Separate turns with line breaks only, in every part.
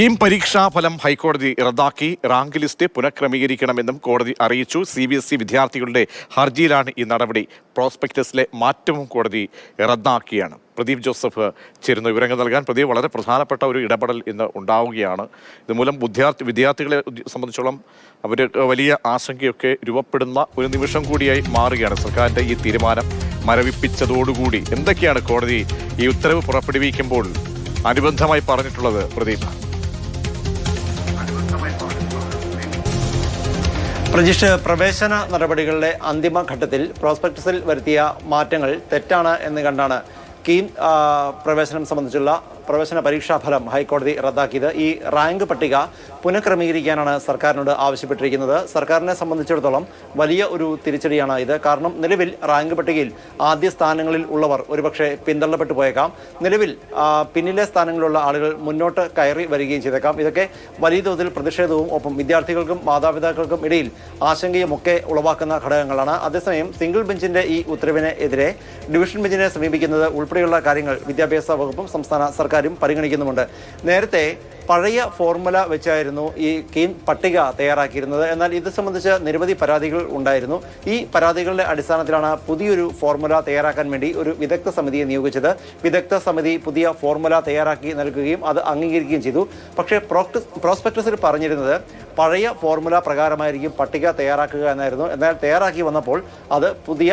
കീം പരീക്ഷാഫലം ഹൈക്കോടതി റദ്ദാക്കി. റാങ്ക് ലിസ്റ്റ് പുനഃക്രമീകരിക്കണമെന്നും കോടതി അറിയിച്ചു. സി ബി എസ് ഇ വിദ്യാർത്ഥികളുടെ ഹർജിയിലാണ് ഈ നടപടി. പ്രോസ്പെക്ടസിലെ മാറ്റവും കോടതി റദ്ദാക്കിയാണ്. പ്രദീപ് ജോസഫ് ചേരുന്ന. വിവരങ്ങൾ നൽകാൻ പ്രദീപ് വളരെ പ്രധാനപ്പെട്ട ഒരു ഇടപെടൽ ഇന്ന് ഉണ്ടാവുകയാണ്. ഇതുമൂലം വിദ്യാർത്ഥി വിദ്യാർത്ഥികളെ സംബന്ധിച്ചോളം അവർ വലിയ ആശങ്കയൊക്കെ രൂപപ്പെടുന്ന ഒരു നിമിഷം കൂടിയായി മാറുകയാണ് സർക്കാരിന്റെ ഈ തീരുമാനം മരവിപ്പിച്ചതോടുകൂടി. എന്തൊക്കെയാണ് കോടതി ഈ ഉത്തരവ് പുറപ്പെടുവിക്കുമ്പോൾ അനുബന്ധമായി പറഞ്ഞിട്ടുള്ളത് പ്രദീപ്?
പ്രജിഷ് പ്രവേശന നടപടികളുടെ അന്തിമ ഘട്ടത്തിൽ പ്രോസ്പെക്ടസിൽ വരുത്തിയ മാറ്റങ്ങൾ തെറ്റാണ് എന്ന് കണ്ടാണ് കീം പ്രവേശനം സംബന്ധിച്ചുള്ള പ്രവേശന പരീക്ഷാ ഫലം ഹൈക്കോടതി റദ്ദാക്കിയത്. ഈ റാങ്ക് പട്ടിക പുനഃക്രമീകരിക്കാനാണ് സർക്കാരിനോട് ആവശ്യപ്പെട്ടിരിക്കുന്നത്. സർക്കാരിനെ സംബന്ധിച്ചിടത്തോളം വലിയ ഒരു തിരിച്ചടിയാണ് ഇത്. കാരണം നിലവിൽ റാങ്ക് പട്ടികയിൽ ആദ്യ സ്ഥാനങ്ങളിൽ ഉള്ളവർ ഒരുപക്ഷെ പിന്തള്ളപ്പെട്ടു പോയേക്കാം. നിലവിൽ പിന്നിലെ സ്ഥാനങ്ങളിലുള്ള ആളുകൾ മുന്നോട്ട് കയറി വരികയും ചെയ്തേക്കാം. ഇതൊക്കെ വലിയ തോതിൽ പ്രതിഷേധവും ഒപ്പം വിദ്യാർത്ഥികൾക്കും മാതാപിതാക്കൾക്കും ഇടയിൽ ആശങ്കയുമൊക്കെ ഉളവാക്കുന്ന ഘടകങ്ങളാണ്. അതേസമയം സിംഗിൾ ബെഞ്ചിന്റെ ഈ ഉത്തരവിനെതിരെ ഡിവിഷൻ ബെഞ്ചിനെ സമീപിക്കുന്നത് ഉൾപ്പെടെയുള്ള കാര്യങ്ങൾ വിദ്യാഭ്യാസ വകുപ്പും സംസ്ഥാന സർക്കാരും പരിഗണിക്കുന്നുമുണ്ട്. നേരത്തെ പഴയ ഫോർമുല വെച്ചായിരുന്നു ഈ കീം പട്ടിക തയ്യാറാക്കിയിരുന്നത്. എന്നാൽ ഇത് സംബന്ധിച്ച് നിരവധി പരാതികൾ ഉണ്ടായിരുന്നു. ഈ പരാതികളുടെ അടിസ്ഥാനത്തിലാണ് പുതിയൊരു ഫോർമുല തയ്യാറാക്കാൻ വേണ്ടി ഒരു വിദഗ്ധ സമിതിയെ നിയോഗിച്ചത്. വിദഗ്ധ സമിതി പുതിയ ഫോർമുല തയ്യാറാക്കി നൽകുകയും അത് അംഗീകരിക്കുകയും ചെയ്തു. പക്ഷേ പ്രോസ്പെക്ടസിൽ പറഞ്ഞിരുന്നത് പഴയ ഫോർമുല പ്രകാരമായിരിക്കും പട്ടിക തയ്യാറാക്കുക എന്നായിരുന്നു. എന്നാൽ തയ്യാറാക്കി വന്നപ്പോൾ അത് പുതിയ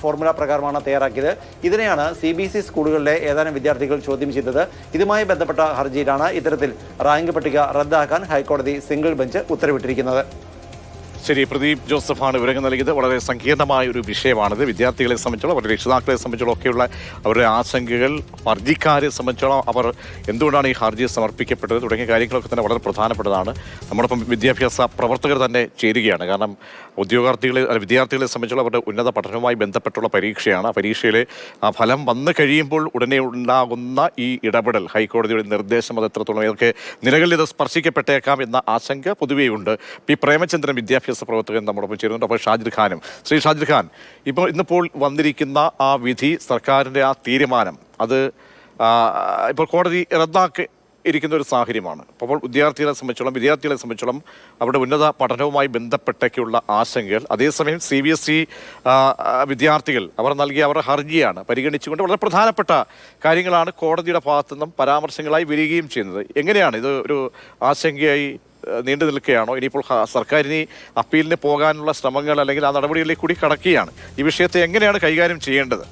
ഫോർമുല പ്രകാരമാണ് തയ്യാറാക്കിയത്. ഇതിനെയാണ് സി ബി എസ് ഇ സ്കൂളുകളിലെ ഏതാനും വിദ്യാർത്ഥികൾ ചോദ്യം ചെയ്തത്. ഇതുമായി ബന്ധപ്പെട്ട ഹർജിയിലാണ് ഇത്തരത്തിൽ റാങ്ക് പട്ടിക റദ്ദാക്കാൻ ഹൈക്കോടതി സിംഗിൾ ബെഞ്ച് ഉത്തരവിട്ടിരിക്കുന്നത്.
ശരി പ്രദീപ് ജോസഫാണ് വിവരങ്ങൾ നൽകിയത്. വളരെ സങ്കീർണമായ ഒരു വിഷയമാണിത്. വിദ്യാർത്ഥികളെ സംബന്ധിച്ചോളം അവരുടെ രക്ഷിതാക്കളെ സംബന്ധിച്ചോളം ഒക്കെയുള്ള അവരുടെ ആശങ്കകൾ ഹർജിക്കാരെ സംബന്ധിച്ചോളം അവർ എന്തുകൊണ്ടാണ് ഈ ഹർജി സമർപ്പിക്കപ്പെട്ടത് തുടങ്ങിയ കാര്യങ്ങളൊക്കെ തന്നെ വളരെ പ്രധാനപ്പെട്ടതാണ്. നമ്മളിപ്പം വിദ്യാഭ്യാസ പ്രവർത്തകർ തന്നെ ചേരുകയാണ്. കാരണം ഉദ്യോഗാർത്ഥികളെ വിദ്യാർത്ഥികളെ സംബന്ധിച്ചോളം അവരുടെ ഉന്നത പഠനവുമായി ബന്ധപ്പെട്ടുള്ള പരീക്ഷയാണ്. ആ പരീക്ഷയിലെ ആ ഫലം വന്നു കഴിയുമ്പോൾ ഉടനെ ഉണ്ടാകുന്ന ഈ ഇടപെടൽ ഹൈക്കോടതിയുടെ നിർദ്ദേശം അത് എത്രത്തോളം ഇതൊക്കെ നിലകളിൽ ഇത് സ്പർശിക്കപ്പെട്ടേക്കാം എന്ന ആശങ്ക പൊതുവെയുണ്ട്. പി പ്രേമചന്ദ്രൻ വിദ്യാഭ്യാസ പ്രവർത്തകൻ നമ്മോടൊപ്പം ചേരുന്നുണ്ട്. അപ്പോൾ ഷാജിർ ഖാനും. ശ്രീ ഷാജിർ ഖാൻ ഇപ്പോൾ ഇന്നിപ്പോൾ വന്നിരിക്കുന്ന ആ വിധി സർക്കാരിന്റെ ആ തീരുമാനം അത് ഇപ്പോൾ കോടതി റദ്ദാക്കി ഇരിക്കുന്ന ഒരു സാഹചര്യമാണ്. അപ്പോൾ വിദ്യാർത്ഥികളെ സംബന്ധിച്ചോളം വിദ്യാർത്ഥികളെ സംബന്ധിച്ചോളം അവരുടെ ഉന്നത പഠനവുമായി ബന്ധപ്പെട്ടൊക്കെയുള്ള ആശങ്കകൾ. അതേസമയം സി ബി എസ് ഇ വിദ്യാർത്ഥികൾ അവർ നൽകിയ അവരുടെ ഹർജിയാണ് പരിഗണിച്ചുകൊണ്ട് വളരെ പ്രധാനപ്പെട്ട കാര്യങ്ങളാണ് കോടതിയുടെ ഭാഗത്തു നിന്നും പരാമർശങ്ങളായി വരികയും ചെയ്യുന്നത്. എങ്ങനെയാണ് ഇത് ഒരു ആശങ്കയായി നീണ്ടു നിൽക്കുകയാണോ? ഇനിയിപ്പോൾ സർക്കാരിന് അപ്പീലിന് പോകാനുള്ള ശ്രമങ്ങൾ അല്ലെങ്കിൽ ആ നടപടികളിലേക്ക് കൂടി കടക്കുകയാണ്. ഈ വിഷയത്തെ എങ്ങനെയാണ് കൈകാര്യം ചെയ്യേണ്ടത്?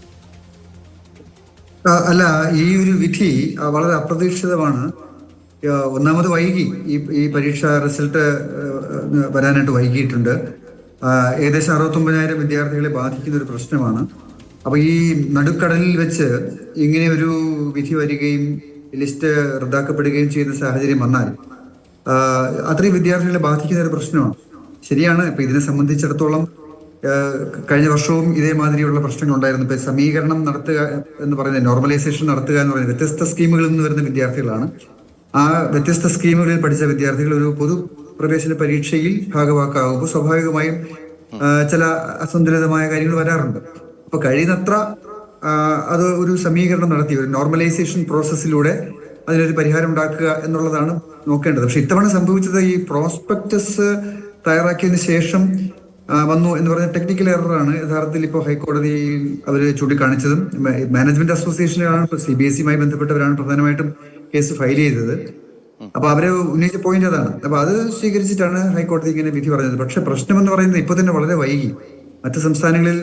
അല്ല ഈ ഒരു വിധി വളരെ അപ്രതീക്ഷിതമാണ്. ഒന്നാമത് വൈകി. ഈ ഈ പരീക്ഷ റിസൾട്ട് വരാനായിട്ട് വൈകിയിട്ടുണ്ട്. ഏകദേശം അറുപത്തൊമ്പതിനായിരം വിദ്യാർത്ഥികളെ ബാധിക്കുന്ന ഒരു പ്രശ്നമാണ്. അപ്പൊ ഈ നടുക്കടലിൽ വെച്ച് ഇങ്ങനെ ഒരു വിധി വരികയും ലിസ്റ്റ് റദ്ദാക്കപ്പെടുകയും ചെയ്യുന്ന സാഹചര്യം വന്നാൽ അത്രയും വിദ്യാർത്ഥികളെ ബാധിക്കുന്ന ഒരു പ്രശ്നമാണ്. ശരിയാണ്. ഇപ്പൊ ഇതിനെ സംബന്ധിച്ചിടത്തോളം കഴിഞ്ഞ വർഷവും ഇതേമാതിരിയുള്ള പ്രശ്നങ്ങൾ ഉണ്ടായിരുന്നു ഇപ്പൊ സമീകരണം നടത്തുക എന്ന് പറയുന്നത് നോർമലൈസേഷൻ നടത്തുക എന്ന് പറയുന്നത് വ്യത്യസ്ത സ്കീമുകളിൽ നിന്ന് വരുന്ന വിദ്യാർത്ഥികളാണ്. ആ വ്യത്യസ്ത സ്കീമുകളിൽ പഠിച്ച വിദ്യാർത്ഥികൾ ഒരു പൊതു പ്രവേശന പരീക്ഷയിൽ ഭാഗവാക്കാകുമ്പോൾ സ്വാഭാവികമായും ചില അസന്തുലിതമായ കാര്യങ്ങൾ വരാറുണ്ട്. അപ്പൊ കഴിയുന്നത്ര അത് ഒരു സമീകരണം നടത്തി ഒരു നോർമലൈസേഷൻ പ്രോസസ്സിലൂടെ അതിനൊരു പരിഹാരം ഉണ്ടാക്കുക എന്നുള്ളതാണ് നോക്കേണ്ടത്. പക്ഷെ ഇത്തവണ സംഭവിച്ചത് ഈ പ്രോസ്പെക്ടസ് തയ്യാറാക്കിയതിന് ശേഷം വന്നു എന്ന് പറഞ്ഞ ടെക്നിക്കൽ എററാണ് യഥാർത്ഥത്തിൽ ഇപ്പോൾ ഹൈക്കോടതി അവർ ചൂണ്ടിക്കാണിച്ചതും മാനേജ്മെന്റ് അസോസിയേഷനാണ് സി ബി എസ് ഇയുമായി ബന്ധപ്പെട്ടവരാണ് പ്രധാനമായിട്ടും കേസ് ഫയൽ ചെയ്തത്. അപ്പൊ അവർ ഉന്നയിച്ച പോയിന്റ് അതാണ്. അപ്പൊ അത് സ്വീകരിച്ചിട്ടാണ് ഹൈക്കോടതി ഇങ്ങനെ വിധി പറഞ്ഞത്. പക്ഷെ പ്രശ്നം എന്ന് പറയുന്നത് ഇപ്പൊ തന്നെ വളരെ വൈകി. മറ്റ് സംസ്ഥാനങ്ങളിൽ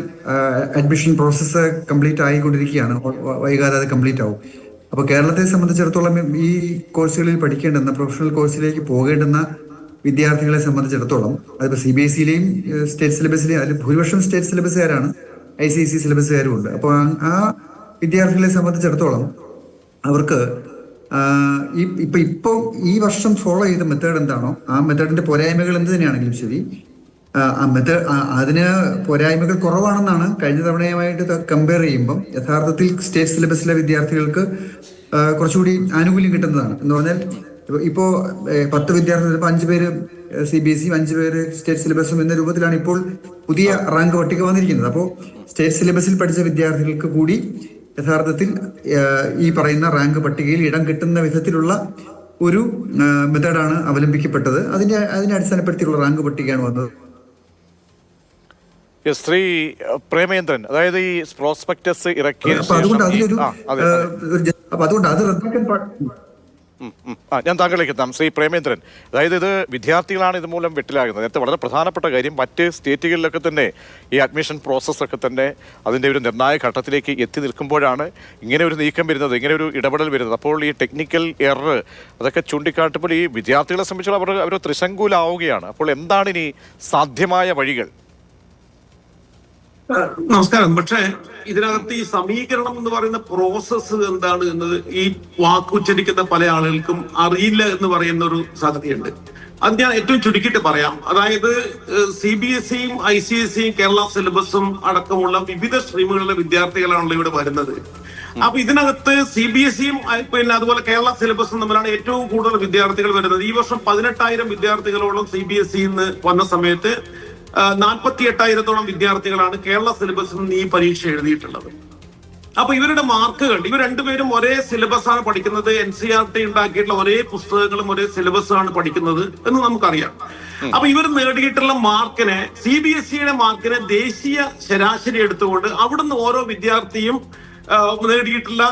അഡ്മിഷൻ പ്രോസസ്സ് കംപ്ലീറ്റ് ആയിക്കൊണ്ടിരിക്കുകയാണ്. വൈകാതെ അത് കംപ്ലീറ്റ് ആവും. അപ്പൊ കേരളത്തെ സംബന്ധിച്ചിടത്തോളം ഈ കോഴ്സുകളിൽ പഠിക്കേണ്ടുന്ന പ്രൊഫഷണൽ കോഴ്സിലേക്ക് പോകേണ്ടുന്ന വിദ്യാർത്ഥികളെ സംബന്ധിച്ചിടത്തോളം അതിപ്പോ സി ബി എസ് സിയിലെയും സ്റ്റേറ്റ് സിലബസിലെയും അതിൽ ഭൂരിപക്ഷം സ്റ്റേറ്റ് സിലബസുകാരാണ് ഐ സി സി സിലബസുകാരും ഉണ്ട്. അപ്പോൾ ആ വിദ്യാർത്ഥികളെ സംബന്ധിച്ചിടത്തോളം അവർക്ക് ഈ ഇപ്പൊ ഈ വർഷം ഫോളോ ചെയ്ത മെത്തേഡ് എന്താണോ ആ മെത്തേഡിന്റെ പോരായ്മകൾ എന്ത് തന്നെയാണെങ്കിലും ശരി അതിന് പോരായ്മകൾ കുറവാണെന്നാണ് കഴിഞ്ഞ തവണയുമായിട്ട് കമ്പയർ ചെയ്യുമ്പം യഥാർത്ഥത്തിൽ സ്റ്റേറ്റ് സിലബസിലെ വിദ്യാർത്ഥികൾക്ക് കുറച്ചുകൂടി ആനുകൂല്യം കിട്ടുന്നതാണ്. എന്ന് പറഞ്ഞാൽ ഇപ്പോൾ പത്ത് വിദ്യാർത്ഥികൾ ഇപ്പൊ അഞ്ചു പേര് സി ബി എസ് ഇ അഞ്ചു പേര് സ്റ്റേറ്റ് സിലബസും എന്ന രൂപത്തിലാണ് ഇപ്പോൾ പുതിയ റാങ്ക് പട്ടിക വന്നിരിക്കുന്നത്. അപ്പോൾ സ്റ്റേറ്റ് സിലബസിൽ പഠിച്ച വിദ്യാർത്ഥികൾക്ക് കൂടി യഥാർത്ഥത്തിൽ ഈ പറയുന്ന റാങ്ക് പട്ടികയിൽ ഇടം കിട്ടുന്ന വിധത്തിലുള്ള ഒരു മെത്തേഡാണ് അവലംബിക്കപ്പെട്ടത്. അതിന്റെ അതിനെ അടിസ്ഥാനപ്പെടുത്തിയുള്ള റാങ്ക് പട്ടികയാണ് വന്നത്.
ശ്രീ പ്രേമേന്ദ്രൻ അതായത് ഈ പ്രോസ്പെക്ടസ് ഇറക്കിയ
അപ്പൊ അതുകൊണ്ട് അതിലൊരു അപ്പൊ അതുകൊണ്ട് അത് റദ്ദാക്കാൻ.
ആ, ഞാൻ താങ്കളിലേക്ക് എത്താം. ശ്രീ പ്രേമേന്ദ്രൻ അതായത് ഇത് വിദ്യാർത്ഥികളാണ് ഇതുമൂലം വെട്ടിലാകുന്നത്. നേരത്തെ വളരെ പ്രധാനപ്പെട്ട കാര്യം മറ്റ് സ്റ്റേറ്റുകളിലൊക്കെ തന്നെ ഈ അഡ്മിഷൻ പ്രോസസ്സൊക്കെ തന്നെ അതിന്റെ ഒരു നിർണായക ഘട്ടത്തിലേക്ക് എത്തി നിൽക്കുമ്പോഴാണ് ഇങ്ങനെ ഒരു നീക്കം വരുന്നത് ഇങ്ങനെ ഒരു ഇടപെടൽ വരുന്നത്. അപ്പോൾ ഈ ടെക്നിക്കൽ എറർ അതൊക്കെ ചൂണ്ടിക്കാട്ടുമ്പോൾ ഈ വിദ്യാർത്ഥികളെ സംബന്ധിച്ചുള്ള അവർ അവർ ത്രിശങ്കൂലാവുകയാണ്. അപ്പോൾ എന്താണ് ഇനി സാധ്യമായ വഴികൾ?
നമസ്കാരം. പക്ഷേ ഇതിനകത്ത് ഈ സമീകരണം എന്ന് പറയുന്ന പ്രോസസ്സ് എന്താണ് എന്നത് ഈ വാക്ക് ഉച്ചരിക്കുന്ന പല ആളുകൾക്കും അറിയില്ല എന്ന് പറയുന്ന ഒരു സാധ്യതയുണ്ട്. അത് ഞാൻ ഏറ്റവും ചുരുക്കിയിട്ട് പറയാം. അതായത് സി ബി എസ് സിയും ഐ സി എസ് സിയും കേരള സിലബസും അടക്കമുള്ള വിവിധ സ്ട്രീമുകളിലെ വിദ്യാർത്ഥികളാണല്ലോ ഇവിടെ വരുന്നത്. അപ്പൊ ഇതിനകത്ത് സി ബി എസ് സിയും പിന്നെ അതുപോലെ കേരള സിലബസും തമ്മിലാണ് ഏറ്റവും കൂടുതൽ വിദ്യാർത്ഥികൾ വരുന്നത്. ഈ വർഷം പതിനെട്ടായിരം വിദ്യാർത്ഥികളോളം സി ബി എസ് സിന്ന് വന്ന സമയത്ത് നാൽപ്പത്തി എട്ടായിരത്തോളം വിദ്യാർത്ഥികളാണ് കേരള സിലബസിൽ നിന്ന് ഈ പരീക്ഷ എഴുതിയിട്ടുള്ളത്. അപ്പൊ ഇവരുടെ മാർക്കുകൾ ഇവർ രണ്ടുപേരും ഒരേ സിലബസ് ആണ് പഠിക്കുന്നത് എൻ സി ആർ ടി ഉണ്ടാക്കിയിട്ടുള്ള ഒരേ പുസ്തകങ്ങളും ഒരേ സിലബസ് ആണ് പഠിക്കുന്നത് എന്ന് നമുക്കറിയാം. അപ്പൊ ഇവർ നേടിയിട്ടുള്ള മാർക്കിനെ സി ബി എസ് സിയുടെ മാർക്കിനെ ദേശീയ ശരാശരി എടുത്തുകൊണ്ട് അവിടുന്ന് ഓരോ വിദ്യാർത്ഥിയും നേടിയിട്ടുള്ള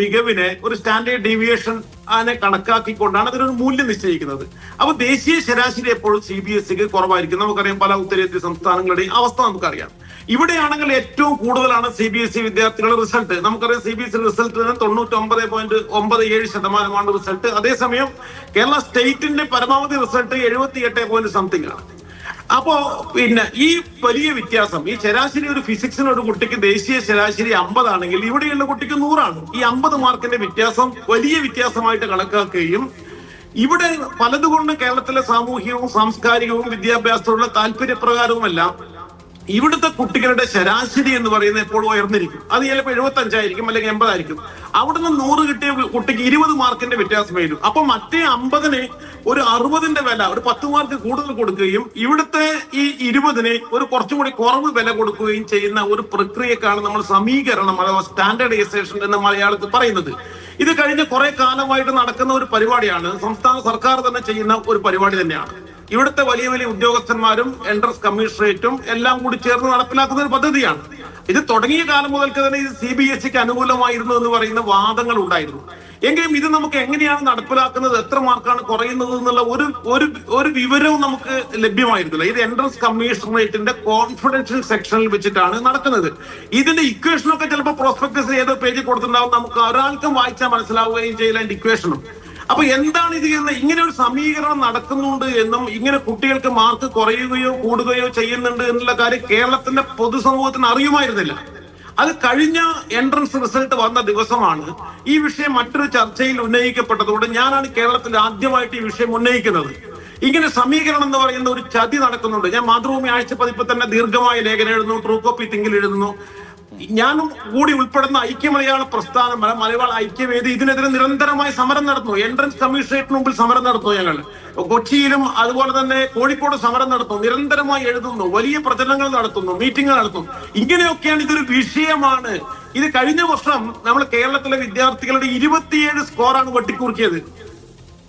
മികവിനെ ഒരു സ്റ്റാൻഡേർഡ് ഡീവിയേഷൻ അതിനെ കണക്കാക്കിക്കൊണ്ടാണ് അതിനൊരു മൂല്യം നിശ്ചയിക്കുന്നത്. അപ്പൊ ദേശീയ ശരാശരി എപ്പോഴും സി ബി എസ് സിക്ക് കുറവായിരിക്കും. നമുക്കറിയാം പല ഉത്തരേന്ത്യ സംസ്ഥാനങ്ങളുടെയും അവസ്ഥ നമുക്കറിയാം. ഇവിടെയാണെങ്കിൽ ഏറ്റവും കൂടുതലാണ് സി ബി എസ് ഇ വിദ്യാർത്ഥികളുടെ റിസൾട്ട്. നമുക്കറിയാം C B S E result തൊണ്ണൂറ്റി ഒമ്പത് പോയിന്റ് ഒമ്പത് ഏഴ് ശതമാനമാണ് റിസൾട്ട്. അതേസമയം കേരള സ്റ്റേറ്റിന്റെ പരമാവധി റിസൾട്ട് എഴുപത്തി എട്ട് പോയിന്റ് സംതിങ് ആണ്. അപ്പോ പിന്നെ ഈ വലിയ വ്യത്യാസം ഈ ശരാശരി ഒരു ഫിസിക്സിന് ഒരു കുട്ടിക്ക് ദേശീയ ശരാശരി അമ്പതാണെങ്കിൽ ഇവിടെയുള്ള കുട്ടിക്ക് നൂറാണ്. ഈ അമ്പത് മാർക്കിന്റെ വ്യത്യാസം വലിയ വ്യത്യാസമായിട്ട് കണക്കാക്കുകയും ഇവിടെ പലതുകൊണ്ട് കേരളത്തിലെ സാമൂഹികവും സാംസ്കാരികവും വിദ്യാഭ്യാസത്തോടുള്ള താല്പര്യപ്രകാരവുമെല്ലാം ഇവിടുത്തെ കുട്ടികളുടെ ശരാശരി എന്ന് പറയുന്നത് എപ്പോഴും ഉയർന്നിരിക്കും? അത് ചിലപ്പോൾ എഴുപത്തി അഞ്ചായിരിക്കും അല്ലെങ്കിൽ എൺപതായിരിക്കും. അവിടുന്ന് നൂറ് കിട്ടിയ കുട്ടിക്ക് ഇരുപത് മാർക്കിന്റെ വ്യത്യാസം വരും. അപ്പൊ മറ്റേ അമ്പതിന് ഒരു അറുപതിന്റെ വില ഒരു പത്ത് മാർക്ക് കൂടുതൽ കൊടുക്കുകയും ഇവിടുത്തെ ഈ ഇരുപതിന് ഒരു കുറച്ചും കൂടി കുറവ് വില കൊടുക്കുകയും ചെയ്യുന്ന ഒരു പ്രക്രിയക്കാണ് നമ്മൾ സമീകരണം അഥവാ സ്റ്റാൻഡേർഡൈസേഷൻ എന്ന് മലയാളത്തിൽ പറയുന്നത്. ഇത് കഴിഞ്ഞ കുറെ കാലമായിട്ട് നടക്കുന്ന ഒരു പരിപാടിയാണ് സംസ്ഥാന സർക്കാർ തന്നെ ചെയ്യുന്ന ഒരു പരിപാടി തന്നെയാണ്. ഇവിടുത്തെ വലിയ വലിയ ഉദ്യോഗസ്ഥന്മാരും എൻട്രൻസ് കമ്മീഷണറേറ്റും എല്ലാം കൂടി ചേർന്ന് നടപ്പിലാക്കുന്ന ഒരു പദ്ധതിയാണ്. ഇത് തുടങ്ങിയ കാലം മുതൽക്ക് തന്നെ ഇത് സി ബി എസ് സിക്ക് അനുകൂലമായിരുന്നു എന്ന് പറയുന്ന വാദങ്ങൾ ഉണ്ടായിരുന്നു. എങ്കിലും ഇത് നമുക്ക് എങ്ങനെയാണ് നടപ്പിലാക്കുന്നത് എത്ര മാർക്കാണ് കുറയുന്നത് എന്നുള്ള ഒരു ഒരു ഒരു വിവരവും നമുക്ക് ലഭ്യമായിരുന്നില്ല. ഇത് എൻട്രൻസ് കമ്മീഷണറേറ്റിന്റെ കോൺഫിഡൻഷ്യൽ സെക്ഷനിൽ വെച്ചിട്ടാണ് നടക്കുന്നത്. ഇതിന്റെ ഇക്വേഷനൊക്കെ ചിലപ്പോൾ പ്രോസ്പെക്ടസ് ഏതോ പേജിൽ കൊടുത്തിട്ടുണ്ടാവും. നമുക്ക് ഒരാൾക്കും വായിച്ചാൽ മനസ്സിലാവുകയും ചെയ്യില്ല ഇക്വേഷനും അപ്പൊ എന്താണ് ഇത് എന്ന് ഇങ്ങനെ ഒരു സമീകരണം നടക്കുന്നുണ്ട് എന്നും ഇങ്ങനെ കുട്ടികൾക്ക് മാർക്ക് കുറയുകയോ കൂടുകയോ ചെയ്യുന്നുണ്ട് എന്നുള്ള കാര്യം കേരളത്തിന്റെ പൊതുസമൂഹത്തിന് അറിയുമായിരുന്നില്ല. അത് കഴിഞ്ഞ എൻട്രൻസ് റിസൾട്ട് വന്ന ദിവസമാണ് ഈ വിഷയം മറ്റൊരു ചർച്ചയിൽ ഉന്നയിക്കപ്പെട്ടതുകൊണ്ട് ഞാനാണ് കേരളത്തിൽ ആദ്യമായിട്ട് ഈ വിഷയം ഉന്നയിക്കുന്നത്. ഇങ്ങനെ സമീകരണം എന്ന് പറയുന്ന ഒരു ചതി നടക്കുന്നുണ്ട്. ഞാൻ മാതൃഭൂമി ആഴ്ച പതിപ്പ് തന്നെ ദീർഘമായ ലേഖനം എഴുതുന്നു ട്രൂ കോപ്പി തിങ്കിൽ എഴുതുന്നു. ഞാനും കൂടി ഉൾപ്പെടുന്ന ഐക്യ മലയാള പ്രസ്ഥാനം മല- മലയാള ഐക്യവേദി ഇതിനെതിരെ നിരന്തരമായി സമരം നടത്തുന്നു. എൻട്രൻസ് കമ്മീഷണറേറ്റിന് മുമ്പിൽ സമരം നടത്തുന്നു ഞങ്ങൾ. കൊച്ചിയിലും അതുപോലെ തന്നെ കോഴിക്കോട് സമരം നടത്തുന്നു. നിരന്തരമായി എഴുതുന്നു. വലിയ പ്രചരണങ്ങൾ നടത്തുന്നു. മീറ്റിംഗ് നടത്തുന്നു. ഇങ്ങനെയൊക്കെയാണ് ഇതൊരു വിഷയമാണ്. ഇത് കഴിഞ്ഞ വർഷം നമ്മൾ കേരളത്തിലെ വിദ്യാർത്ഥികളുടെ ഇരുപത്തിയേഴ് സ്കോറാണ് വെട്ടിക്കുറുക്കിയത്.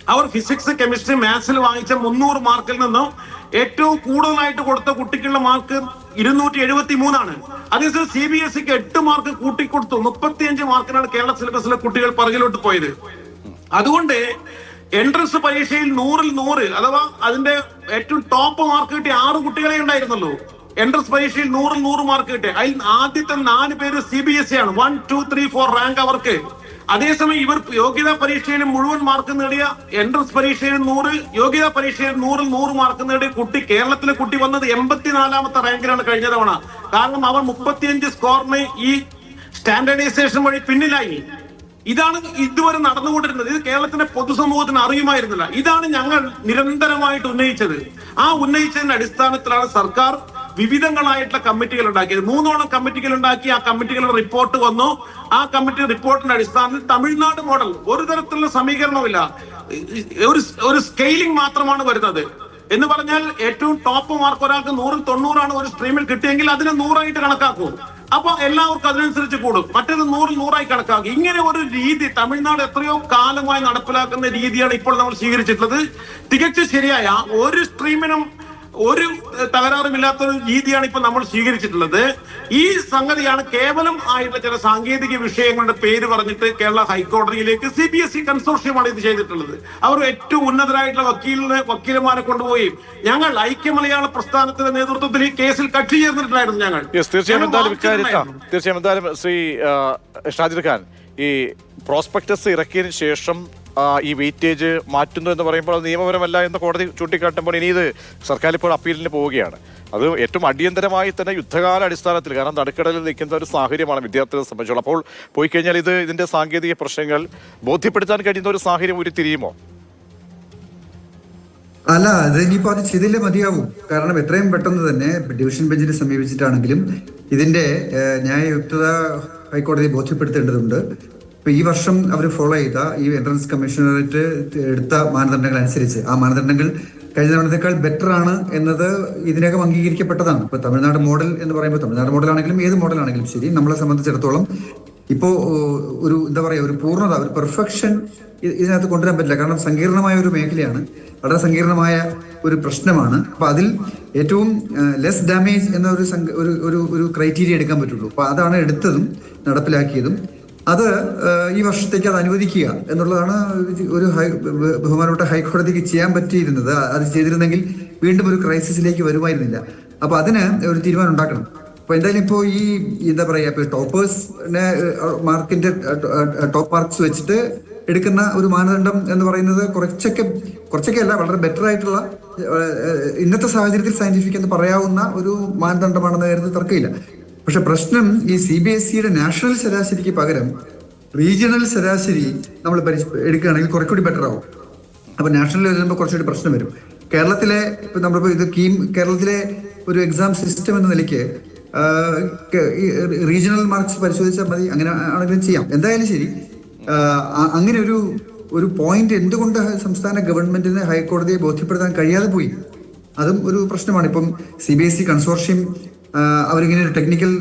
അവർ ഫിസിക്സ് കെമിസ്ട്രി മാത്സിൽ വാങ്ങിച്ച മുന്നൂറ് മാർക്കിൽ നിന്നും ഏറ്റവും കൂടുതലായിട്ട് കൊടുത്ത കുട്ടിക്കുള്ള മാർക്ക് ഇരുന്നൂറ്റി എഴുപത്തി മൂന്നാണ് അതേസമയം സി ബി എസ് സിക്ക് എട്ട് മാർക്ക് കൂട്ടിക്കൊടുത്തു. മുപ്പത്തിയഞ്ച് മാർക്കിനാണ് കേരള സിലബസിലെ കുട്ടികൾ പറകിലോട്ട് പോയത്. അതുകൊണ്ട് എൻട്രൻസ് പരീക്ഷയിൽ നൂറിൽ നൂറ് അഥവാ അതിന്റെ ഏറ്റവും ടോപ്പ് മാർക്ക് കിട്ടിയ ആറ് കുട്ടികളെ ഉണ്ടായിരുന്നല്ലോ എൻട്രൻസ് പരീക്ഷയിൽ നൂറിൽ നൂറ് മാർക്ക് കിട്ടിയ. അതിൽ ആദ്യത്തെ നാല് പേര് സി ബി എസ് സി ആണ്. One two three four rank അവർക്ക്. അതേസമയം ഇവർ യോഗ്യതാ പരീക്ഷയിൽ മുഴുവൻ മാർക്ക് നേടിയ എൻട്രൻസ് പരീക്ഷയിൽ നൂറ് യോഗ്യതാ പരീക്ഷയിൽ നൂറിൽ നൂറ് മാർക്ക് നേടിയ കുട്ടി കേരളത്തിലെ കുട്ടി വന്നത് എൺപത്തിനാലാമത്തെ റാങ്കിലാണ് കഴിഞ്ഞ തവണ. കാരണം അവർ മുപ്പത്തിയഞ്ച് സ്കോറിന് ഈ സ്റ്റാൻഡേർഡൈസേഷൻ വഴി പിന്നിലായി. ഇതാണ് ഇതുവരെ നടന്നുകൊണ്ടിരുന്നത്. ഇത് കേരളത്തിന്റെ പൊതുസമൂഹത്തിന് അറിയുമായിരുന്നില്ല. ഇതാണ് ഞങ്ങൾ നിരന്തരമായിട്ട് ഉന്നയിച്ചത്. ആ ഉന്നയിച്ചതിന്റെ അടിസ്ഥാനത്തിലാണ് സർക്കാർ വിവിധങ്ങളായിട്ടുള്ള കമ്മിറ്റികൾ ഉണ്ടാക്കിയത് മൂന്നോളം കമ്മിറ്റികൾ ഉണ്ടാക്കി. ആ കമ്മിറ്റികളുടെ റിപ്പോർട്ട് വന്നു. ആ കമ്മിറ്റി റിപ്പോർട്ടിന്റെ അടിസ്ഥാനത്തിൽ തമിഴ്നാട് മോഡൽ ഒരു തരത്തിലുള്ള സമീകരണമില്ല ഒരു ഒരു സ്കെയിലിംഗ് മാത്രമാണ് വരുന്നത്. എന്ന് പറഞ്ഞാൽ ഏറ്റവും ടോപ്പ് മാർക്ക് ഒരാൾക്ക് നൂറിൽ തൊണ്ണൂറാണ് ഒരു സ്ട്രീമിൽ കിട്ടിയെങ്കിൽ അതിനെ നൂറായിട്ട് കണക്കാക്കൂ. അപ്പൊ എല്ലാവർക്കും അതിനനുസരിച്ച് കൂടും. മറ്റേത് നൂറിൽ നൂറായി കണക്കാക്കും. ഇങ്ങനെ ഒരു രീതി തമിഴ്നാട് എത്രയോ കാലമായി നടപ്പിലാക്കുന്ന രീതിയാണ് ഇപ്പോൾ നമ്മൾ സ്വീകരിച്ചിട്ടുള്ളത്. തികച്ചും ശരിയായ ഒരു സ്ട്രീമിനും ഒരു തകരാറുമില്ലാത്തൊരു രീതിയാണ് ഇപ്പൊ നമ്മൾ സ്വീകരിച്ചിട്ടുള്ളത്. ഈ സംഗതിയാണ് കേവലം ആയിട്ടുള്ള ചില സാങ്കേതിക വിഷയങ്ങളുടെ പേര് പറഞ്ഞിട്ട് കേരള ഹൈക്കോടതിയിലേക്ക് സി ബി എസ് ഇ കൺസോർഷ്യമാണ് ഇത് ചെയ്തിട്ടുള്ളത്. അവർ ഏറ്റവും ഉന്നതരായിട്ടുള്ള വക്കീലിനെ വക്കീലന്മാരെ കൊണ്ടുപോയി ഞങ്ങൾ ഐക്യ മലയാള പ്രസ്ഥാനത്തിന്റെ നേതൃത്വത്തിൽ ഈ കേസിൽ കക്ഷി ചേർന്നിട്ടുണ്ടായിരുന്നു ഞങ്ങൾ.
തീർച്ചയായും തീർച്ചയായും എന്തായാലും ശ്രീ ഖാൻ ഈ പ്രോസ്പെക്ടസ് ഇറക്കിയതിനു ശേഷം ഈ വെയിറ്റേജ് മാറ്റുന്നു എന്ന് പറയുമ്പോൾ അത് നിയമപരമല്ല എന്ന് കോടതി ചൂണ്ടിക്കാട്ടുമ്പോൾ ഇനി ഇത് സർക്കാർ ഇപ്പോൾ അപ്പീലിന് പോവുകയാണ്. അത് ഏറ്റവും അടിയന്തരമായി തന്നെ യുദ്ധകാല അടിസ്ഥാനത്തിൽ കാരണം നടുക്കടലിൽ നിൽക്കുന്ന ഒരു സാഹചര്യമാണ് വിദ്യാർത്ഥികളെ സംബന്ധിച്ചോളം. അപ്പോൾ പോയി കഴിഞ്ഞാൽ ഇത് ഇതിന്റെ സാങ്കേതിക പ്രശ്നങ്ങൾ ബോധ്യപ്പെടുത്താൻ കഴിയുന്ന ഒരു സാഹചര്യം ഉരുത്തിരിയുമോ?
അല്ല അത് ഇനിയിപ്പോ അത് ചെയ്തില്ലേ മതിയാവും. കാരണം എത്രയും പെട്ടെന്ന് തന്നെ ഡിവിഷൻ ബെഞ്ചിനെ സമീപിച്ചിട്ടാണെങ്കിലും ഇതിന്റെ ന്യായയുക്തത ഹൈക്കോടതി ബോധ്യപ്പെടുത്തേണ്ടതുണ്ട്. ഇപ്പൊ ഈ വർഷം അവർ ഫോളോ ചെയ്ത ഈ എൻട്രൻസ് കമ്മീഷണറേറ്റ് എടുത്ത മാനദണ്ഡങ്ങൾ അനുസരിച്ച് ആ മാനദണ്ഡങ്ങൾ കഴിഞ്ഞ തവണത്തേക്കാൾ ബെറ്റർ ആണ് എന്നത് ഇതിനകം അംഗീകരിക്കപ്പെട്ടതാണ്. ഇപ്പൊ തമിഴ്നാട് മോഡൽ എന്ന് പറയുമ്പോൾ തമിഴ്നാട് മോഡൽ ആണെങ്കിലും ഏത് മോഡൽ ആണെങ്കിലും ശരി നമ്മളെ സംബന്ധിച്ചിടത്തോളം ഇപ്പോ ഒരു എന്താ പറയാ ഒരു പൂർണത ഒരു പെർഫെക്ഷൻ ഇതിനകത്ത് കൊണ്ടുവരാൻ പറ്റില്ല. കാരണം സങ്കീർണമായ ഒരു മേഖലയാണ്. വളരെ സങ്കീർണമായ ഒരു പ്രശ്നമാണ്. അപ്പൊ അതിൽ ഏറ്റവും ലെസ് ഡാമേജ് എന്ന ഒരു ഒരു ഒരു ക്രൈറ്റീരിയ എടുക്കാൻ പറ്റുള്ളൂ. അപ്പൊ അതാണ് എടുത്തതും നടപ്പിലാക്കിയതും. അത് ഈ വർഷത്തേക്ക് അത് അനുവദിക്കുക എന്നുള്ളതാണ് ഒരു ഹൈ ബഹുമാനപ്പെട്ട ഹൈക്കോടതിക്ക് ചെയ്യാൻ പറ്റിയിരുന്നത്. അത് ചെയ്തിരുന്നെങ്കിൽ വീണ്ടും ഒരു ക്രൈസിസിലേക്ക് വരുമായിരുന്നില്ല. അപ്പൊ അതിന് ഒരു തീരുമാനം ഉണ്ടാക്കണം. അപ്പൊ എന്തായാലും ഇപ്പോ ഈ എന്താ പറയാ ഇപ്പൊ ടോപ്പേഴ്സിനെ മാർക്കിന്റെ ടോപ്പ് മാർക്സ് വെച്ചിട്ട് എടുക്കുന്ന ഒരു മാനദണ്ഡം എന്ന് പറയുന്നത് കുറച്ചൊക്കെ കുറച്ചൊക്കെ അല്ല വളരെ ബെറ്റർ ആയിട്ടുള്ള ഇന്നത്തെ സാഹചര്യത്തിൽ സയന്റിഫിക് എന്ന് പറയാവുന്ന ഒരു മാനദണ്ഡമാണെന്ന് കാര്യത്തിൽ തർക്കമില്ല. പക്ഷെ പ്രശ്നം ഈ സി ബി എസ് സിയുടെ നാഷണൽ ശരാശരിക്ക് പകരം റീജിയണൽ ശരാശരി നമ്മൾ എടുക്കുകയാണെങ്കിൽ എടുക്കുകയാണെങ്കിൽ കുറച്ചുകൂടി ബെറ്റർ ആവും. അപ്പൊ നാഷണൽ വരുമ്പോൾ കുറച്ചുകൂടി പ്രശ്നം വരും. കേരളത്തിലെ ഇപ്പൊ നമ്മളിപ്പോ ഇത് കീം കേരളത്തിലെ ഒരു എക്സാം സിസ്റ്റം എന്ന നിലയ്ക്ക് റീജിയണൽ മാർക്സ് പരിശോധിച്ചാൽ മതി അങ്ങനെ ആണെങ്കിലും ചെയ്യാം. എന്തായാലും ശരി അങ്ങനെ ഒരു ഒരു പോയിന്റ് എന്തുകൊണ്ട് സംസ്ഥാന ഗവൺമെന്റിന് ഹൈക്കോടതിയെ ബോധ്യപ്പെടുത്താൻ കഴിയാതെ പോയി? അതും ഒരു പ്രശ്നമാണ്. ഇപ്പം C B S E consortium അവരിങ്ങനെ ഒരു ടെക്നിക്കൽ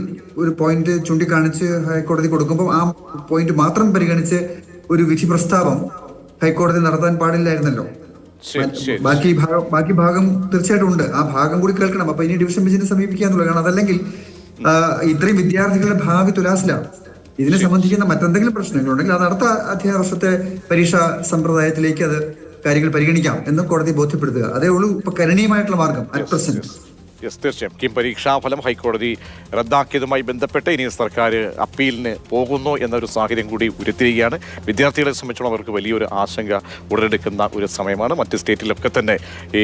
ഒരു പോയിന്റ് ചൂണ്ടിക്കാണിച്ച് ഹൈക്കോടതി കൊടുക്കുമ്പോൾ ആ പോയിന്റ് മാത്രം പരിഗണിച്ച് ഒരു വിധി പ്രസ്താവം ഹൈക്കോടതി നടത്താൻ പാടില്ലായിരുന്നല്ലോ. ബാക്കി ഭാഗം ബാക്കി ഭാഗം തീർച്ചയായിട്ടും ഉണ്ട്. ആ ഭാഗം കൂടി കേൾക്കണം. അപ്പൊ ഇനി ഡിവിഷൻ ബെഞ്ചിനെ സമീപിക്കാന്നുള്ളത് കാരണം അതല്ലെങ്കിൽ ഇത്രയും വിദ്യാർത്ഥികളുടെ ഭാവി തുലാസിലാണ് ഇതിനെ സംബന്ധിക്കുന്ന മറ്റെന്തെങ്കിലും പ്രശ്നങ്ങളുണ്ടെങ്കിൽ അത് അടുത്ത അധ്യയന വർഷത്തെ പരീക്ഷാ സമ്പ്രദായത്തിലേക്ക് അത് കാര്യങ്ങൾ പരിഗണിക്കാം എന്ന് കോടതി ബോധ്യപ്പെടുത്തുക. അതേ ഉള്ളൂ. ഇപ്പൊ കരണീയമായിട്ടുള്ള മാർഗം. അറ്റ് പ്രസന്റ്
യെസ് തീർച്ചയായും. കിം പരീക്ഷാഫലം ഹൈക്കോടതി റദ്ദാക്കിയതുമായി ബന്ധപ്പെട്ട് ഇനി സർക്കാർ അപ്പീലിന് പോകുന്നു എന്നൊരു സാഹചര്യം കൂടി ഉരുത്തിരിക്കുകയാണ് വിദ്യാർത്ഥികളെ സംബന്ധിച്ചോളം അവർക്ക് വലിയൊരു ആശങ്ക ഉടലെടുക്കുന്ന ഒരു സമയമാണ്. മറ്റ് സ്റ്റേറ്റിലൊക്കെ തന്നെ ഈ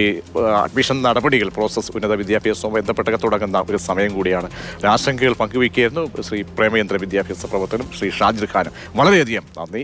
അഡ്മിഷൻ നടപടികൾ പ്രോസസ്സ് ഉന്നത വിദ്യാഭ്യാസവുമായി ബന്ധപ്പെട്ടൊക്കെ തുടങ്ങുന്ന ഒരു സമയം കൂടിയാണ്. ആശങ്കകൾ പങ്കുവയ്ക്കുകയായിരുന്നു ശ്രീ പ്രേമേന്ദ്ര വിദ്യാഭ്യാസ പ്രവർത്തനം ശ്രീ ഷാജിർ ഖാനും. വളരെയധികം നന്ദി.